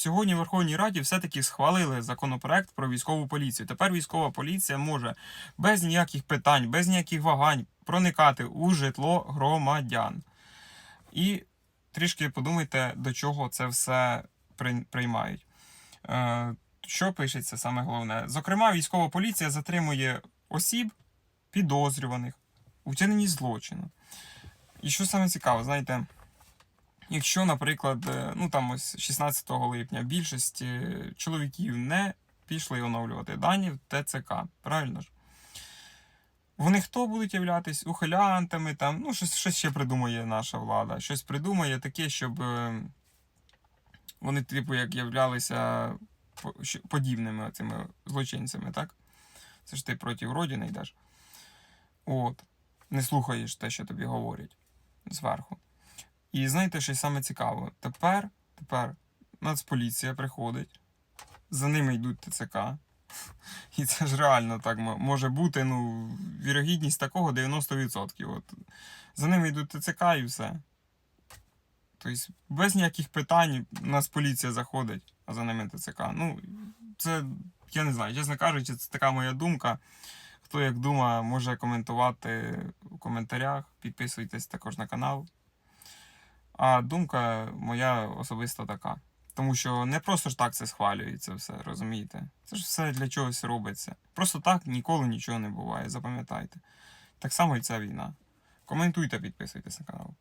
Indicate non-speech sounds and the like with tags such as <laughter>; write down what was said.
сьогодні в Верховній Раді все-таки схвалили законопроект про військову поліцію. Тепер військова поліція може без ніяких питань, без ніяких вагань проникати у житло громадян. І трішки подумайте, до чого це все приймають. Е, що пишеться саме головне? Зокрема, військова поліція затримує осіб, підозрюваних у вчиненні злочину. І що саме цікаво, знаєте, якщо, наприклад, е, ну там ось 16 липня більшість чоловіків не пішли оновлювати дані в ТЦК, правильно ж? Вони хто будуть являтись? Ухилянтами, там, ну, щось, щось ще придумає наша влада. Щось придумає таке, щоб е, вони, типу, як являлися подібними цими злочинцями, так? Це ж ти проти родини йдеш. От. Не слухаєш те, що тобі говорять зверху. І знаєте, що саме цікаво? Тепер, тепер Нацполіція приходить, за ними йдуть ТЦК. <laughs> І це ж реально так може бути, ну, вірогідність такого 90%. От. За ними йдуть ТЦК і все. Тобто, без ніяких питань у нас поліція заходить, а за ними ТЦК. Ну, це, я не знаю, чесно кажучи, це така моя думка. Хто як думає, може коментувати у коментарях. Підписуйтесь також на канал. А думка моя особисто така. Тому що не просто ж так це схвалюється все, розумієте? Це ж все для чогось робиться. Просто так ніколи нічого не буває, запам'ятайте. Так само і ця війна. Коментуйте, підписуйтесь на канал.